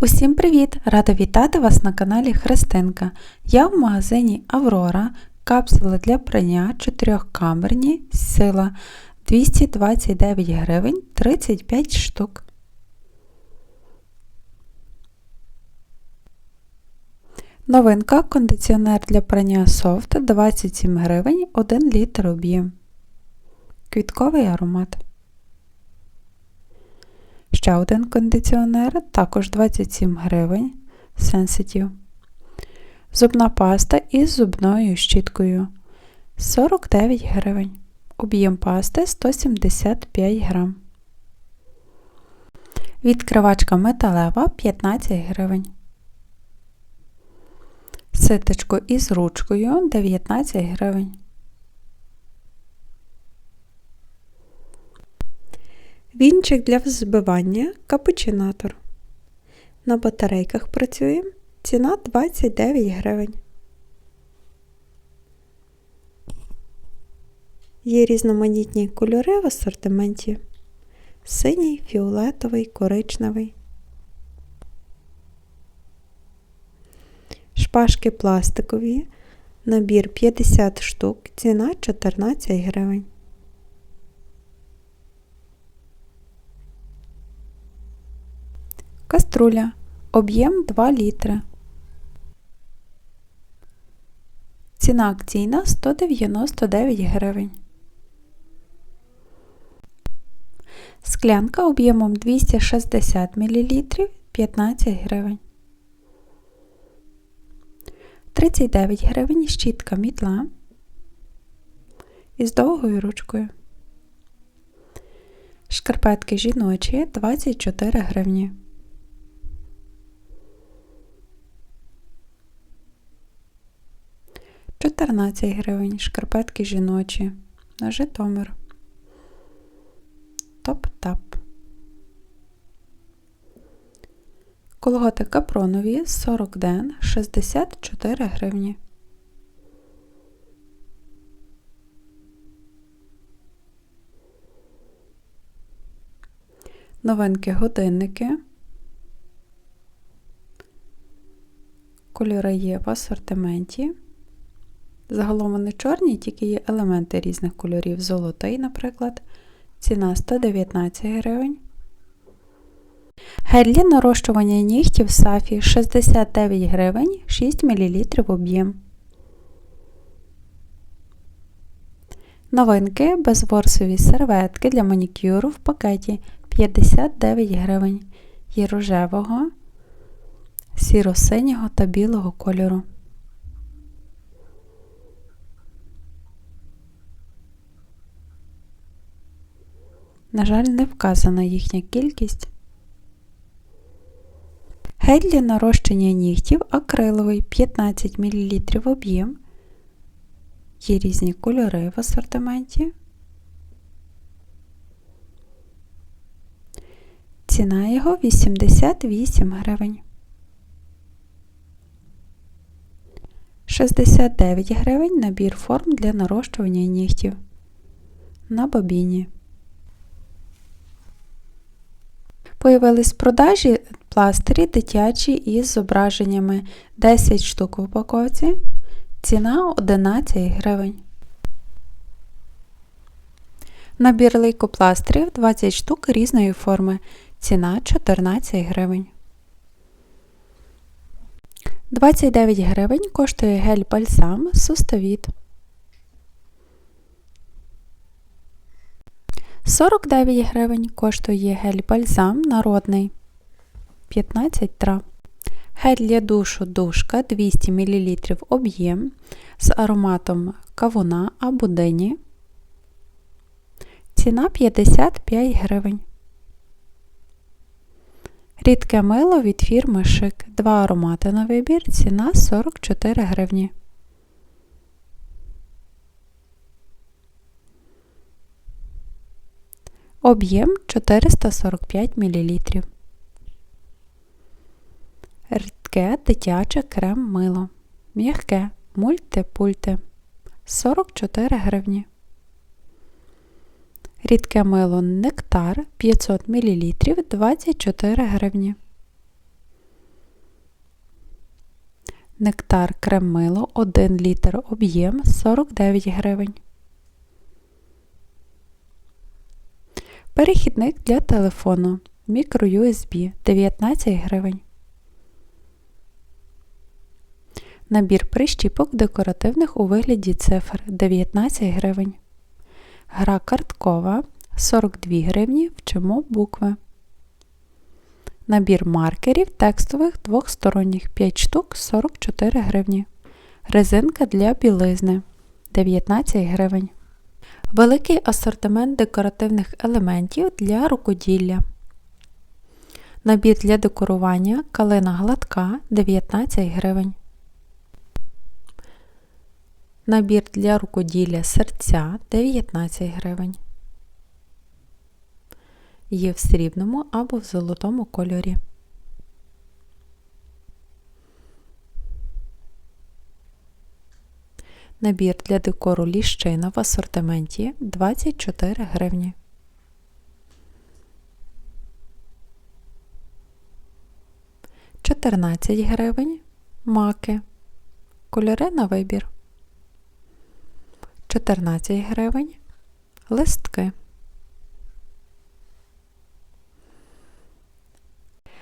Усім привіт! Рада вітати вас на каналі Христинка. Я в магазині Аврора. Капсули для прання 4-камерні, сила 229 гривень 35 штук. Новинка кондиціонер для прання софт 27 гривень 1 літр об'єм. Квітковий аромат. Ще один кондиціонер, також 27 гривень Sensitive. Зубна паста із зубною щіткою 49 гривень. Об'єм пасти 175 грам. Відкривачка металева 15 гривень. Ситочко із ручкою 19 гривень. Вінчик для взбивання капучинатор. На батарейках працює. Ціна 29 гривень. Є різноманітні кольори в асортименті. Синій, фіолетовий, коричневий. Шпажки пластикові. Набір 50 штук. Ціна 14 гривень. Каструля. Об'єм 2 літри. Ціна акційна 199 гривень. Склянка об'ємом 260 мл 15 гривень. 39 гривень щітка мітла із довгою ручкою. Шкарпетки жіночі 24 гривні. 14 гривень шкарпетки жіночі на Житомир. Топ-тап. Колготи капронові 40 ден 64 гривні. Новинки годинники. Кольори є в асортименті. Загалом вони чорні, тільки є елементи різних кольорів. Золотий, наприклад. Ціна 119 гривень. Гель нарощування нігтів Сафі 69 гривень 6 мл об'єм. Новинки безворсові серветки для манікюру в пакеті 59 гривень. Є рожевого, сіро-синього та білого кольору. На жаль, не вказана їхня кількість. Гель для нарощення нігтів акриловий 15 мл об'єм. Є різні кольори в асортименті. Ціна його 88 гривень. 69 гривень набір форм для нарощування нігтів на бобіні. Появились продажі пластирі дитячі із зображеннями 10 штук в упаковці. Ціна 11 гривень. Набір лейкопластирів 20 штук різної форми. Ціна 14 гривень. 29 гривень коштує гель бальзам Суставіт. 49 гривень коштує гель бальзам народний 15 трав. Гель для душу душка 200 мл об'єм з ароматом кавуна або дині. Ціна 55 гривень. Рідке мило від фірми Шик. Два аромати на вибір. Ціна 44 гривні. Об'єм 445 мл. Рідке дитяче крем мило. М'яке мультипульте 44 гривні. Рідке мило нектар 500 мл 24 гривні. Нектар крем-мило 1 літр об'єм 49 гривень. Перехідник для телефону мікро-USB 19 гривень. Набір прищіпок декоративних у вигляді цифр 19 гривень. Гра карткова 42 гривні. Вчимо букви. Набір маркерів текстових двохсторонніх 5 штук 44 гривні. Резинка для білизни 19 гривень. Великий асортимент декоративних елементів для рукоділля. Набір для декорування калина гладка 19 гривень. Набір для рукоділля серця 19 гривень. Є в срібному або в золотому кольорі. Набір для декору ліщина в асортименті 24 гривні. Чотирнадцять гривень маки. Кольори на вибір. 14 гривень. Листки.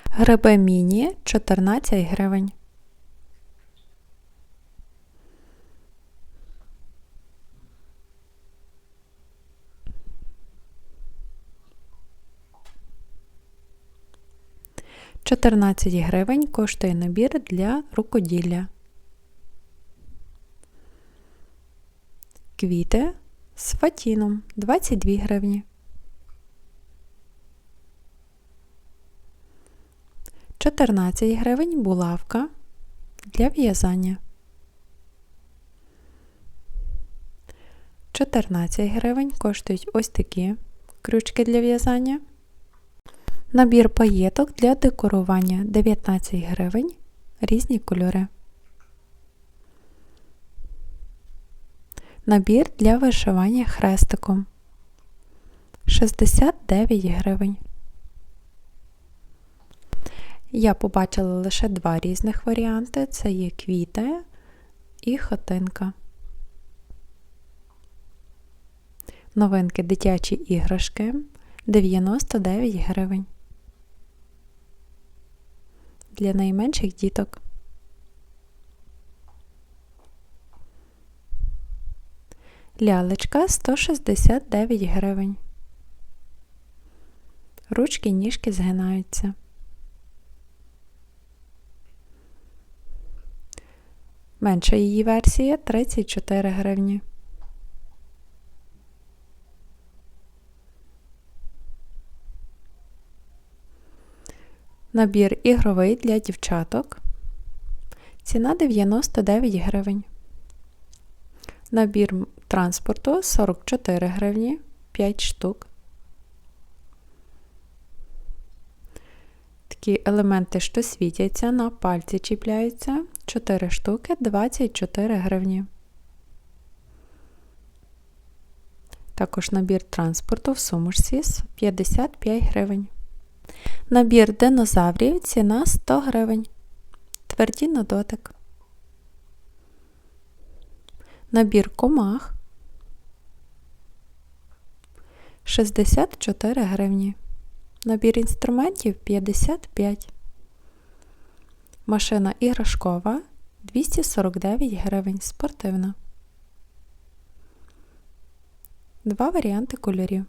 Гриби міні 14 гривень. Чотирнадцять гривень коштує набір для рукоділля. Квіти з фатіном 22 гривні. 14 гривень булавка для в'язання. 14 гривень коштують ось такі крючки для в'язання. Набір паєток для декорування 19 гривень, різні кольори. Набір для вишивання хрестиком 69 гривень. Я побачила лише два різних варіанти: це є квіти і хатинка. Новинки дитячі іграшки 99 гривень. Для найменших діток. Лялечка 169 гривень. Ручки ніжки згинаються. Менша її версія 34 гривні. Набір ігровий для дівчаток. Ціна 99 гривень. Набір транспорту 44 гривні 5 штук. Такі елементи, що світяться, на пальці чіпляються 4 штуки 24 гривні. Також набір транспорту в сумушці 55 гривень. Набір динозаврів ціна 100 гривень. Тверді на дотик. Набір комах 64 гривні. Набір інструментів 55. Машина іграшкова 249 гривень. Спортивна. Два варіанти кольорів.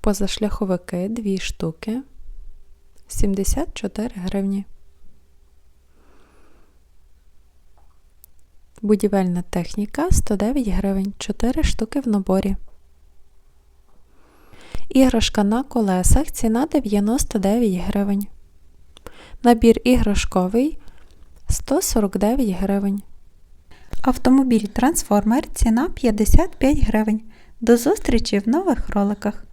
Позашляховики 2 штуки 74 гривні. Будівельна техніка 109 гривень, 4 штуки в наборі. Іграшка на колесах ціна 99 гривень. Набір іграшковий 149 гривень. Автомобіль трансформер ціна 55 гривень. До зустрічі в нових роликах.